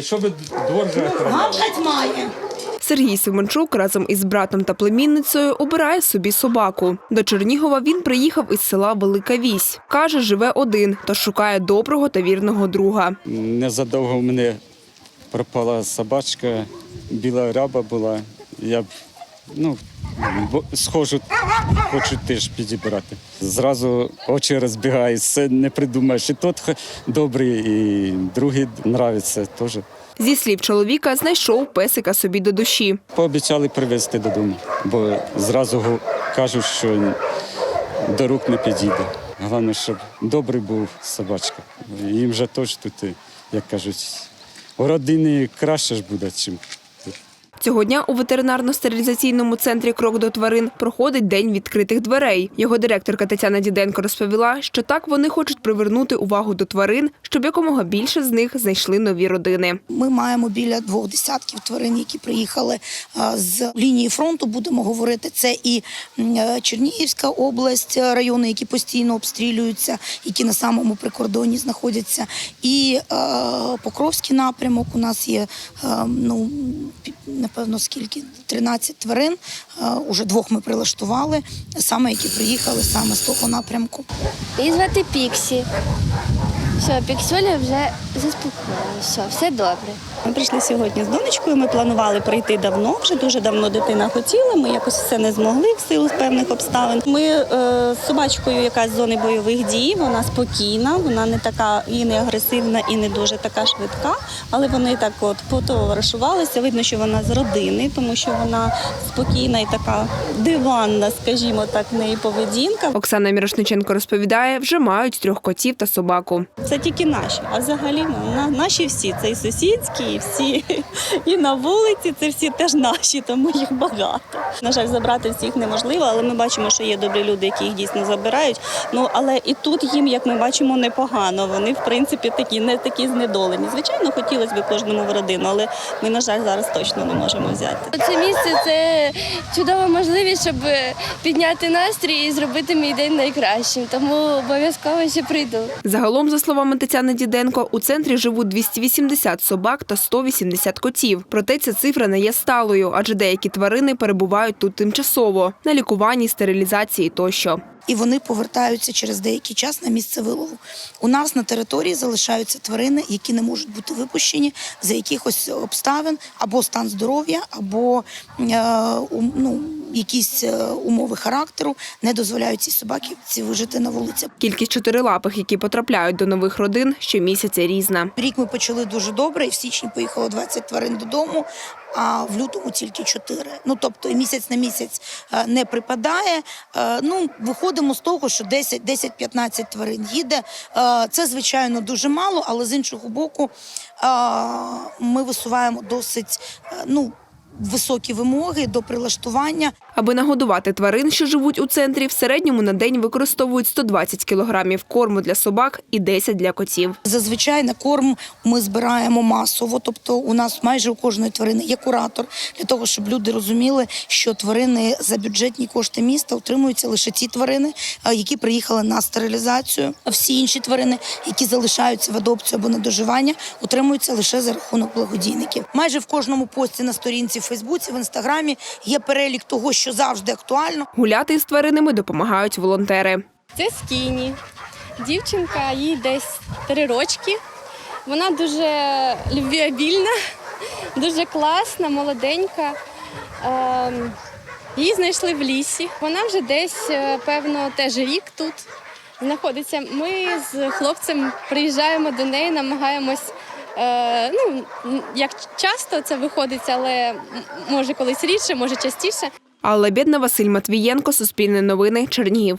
Щоб двор же. Гавкать має. Сергій Симончук разом із братом та племінницею обирає собі собаку. До Чернігова він приїхав із села Велика Вісь. Каже, живе один, тож шукає доброго та вірного друга. Незадовго в мене пропала собачка, біла ряба була. Я б, ну, схожу, хочу теж підібрати. Зразу очі розбігаються, не придумаєш. І тот добрий, і другий нравиться теж. Зі слів чоловіка, знайшов песика собі до душі. Пообіцяли привезти додому, бо зразу кажуть, що до рук не підійде. Головне, щоб добрий був собачка. Їм же теж тут, як кажуть, у родині краще ж буде, тут. Цього дня у ветеринарно-стерилізаційному центрі Крок до тварин проходить день відкритих дверей. Його директорка Тетяна Діденко розповіла, що так вони хочуть привернути увагу до тварин, щоб якомога більше з них знайшли нові родини. Ми маємо біля двох десятків тварин, які приїхали з лінії фронту. Будемо говорити, це і е, Чернігівська область, е, райони, які постійно обстрілюються, які на самому прикордоні знаходяться. І е, Покровський напрямок. У нас є е, ну напевно скільки 13 тварин. Е, уже двох ми прилаштували, саме які приїхали саме з того напрямку. Її звати Піксі. Все, Піксюля вже заспокоїлася. Все, все добре. Ми прийшли сьогодні з донечкою. Ми планували прийти давно. Вже дуже давно дитина хотіла. Ми якось все не змогли в силу певних обставин. Ми е, з собачкою, яка з зони бойових дій, вона спокійна, вона не така і не агресивна, і не дуже така швидка. Але вони так от потоваришувалися. Видно, що вона з родини, тому що вона спокійна і така диванна, скажімо так, в неї поведінка. Оксана Мірошниченко розповідає, вже мають трьох котів та собаку. Це тільки наші. А взагалі на, наші всі. Це і сусідські, і всі і на вулиці. Це всі теж наші, тому їх багато. На жаль, забрати всіх неможливо, але ми бачимо, що є добрі люди, які їх дійсно забирають. Ну але і тут їм, як ми бачимо, непогано. Вони в принципі такі не такі знедолені. Звичайно, хотілося б кожному в родину, але ми, на жаль, зараз точно не можемо взяти. Це місце це чудова можливість, щоб підняти настрій і зробити мій день найкращим. Тому обов'язково ще прийду. Загалом, за словами Тетяни Діденко, у центрі живуть 280 собак та 180 котів. Проте ця цифра не є сталою, адже деякі тварини перебувають тут тимчасово на лікуванні, стерилізації тощо. і вони повертаються через деякий час на місце вилову. У нас на території залишаються тварини, які не можуть бути випущені за якихось обставин або стан здоров'я, або е, ну, якісь е, умови характеру не дозволяють цій собаці ці вижити на вулиці. Кількість чотирилапих, які потрапляють до нових родин, щомісяця різна. Рік ми почали дуже добре, і в січні поїхало 20 тварин додому. А в лютому тільки 4. Ну тобто місяць на місяць е, не припадає. Е, Ну виходимо з того, що 10 10-15 тварин їде. Це звичайно дуже мало, але з іншого боку, ми висуваємо досить ну високі вимоги до прилаштування. Аби нагодувати тварин, що живуть у центрі, в середньому на день використовують 120 кілограмів корму для собак і 10 для котів. Зазвичай на корм ми збираємо масово, тобто у нас майже у кожної тварини є куратор для того, щоб люди розуміли, що тварини за бюджетні кошти міста утримуються лише ті тварини, які приїхали на стерилізацію. А всі інші тварини, які залишаються в адопцію або на доживання, утримуються лише за рахунок благодійників. Майже в кожному пості на сторінці Фейсбуці, в інстаграмі є перелік того, що завжди актуально. Гуляти із тваринами допомагають волонтери. Це Скіні. Дівчинка, їй десь три рочки. Вона дуже любвіабільна, дуже класна, молоденька. Ем, Її знайшли в лісі. Вона вже десь, е, певно, теж рік тут знаходиться. Ми з хлопцем приїжджаємо до неї, намагаємось. Е, Ну, як часто це виходить, але може колись рідше, може частіше. Алла Бєдна, Василь Матвієнко, Суспільне новини, Чернігів.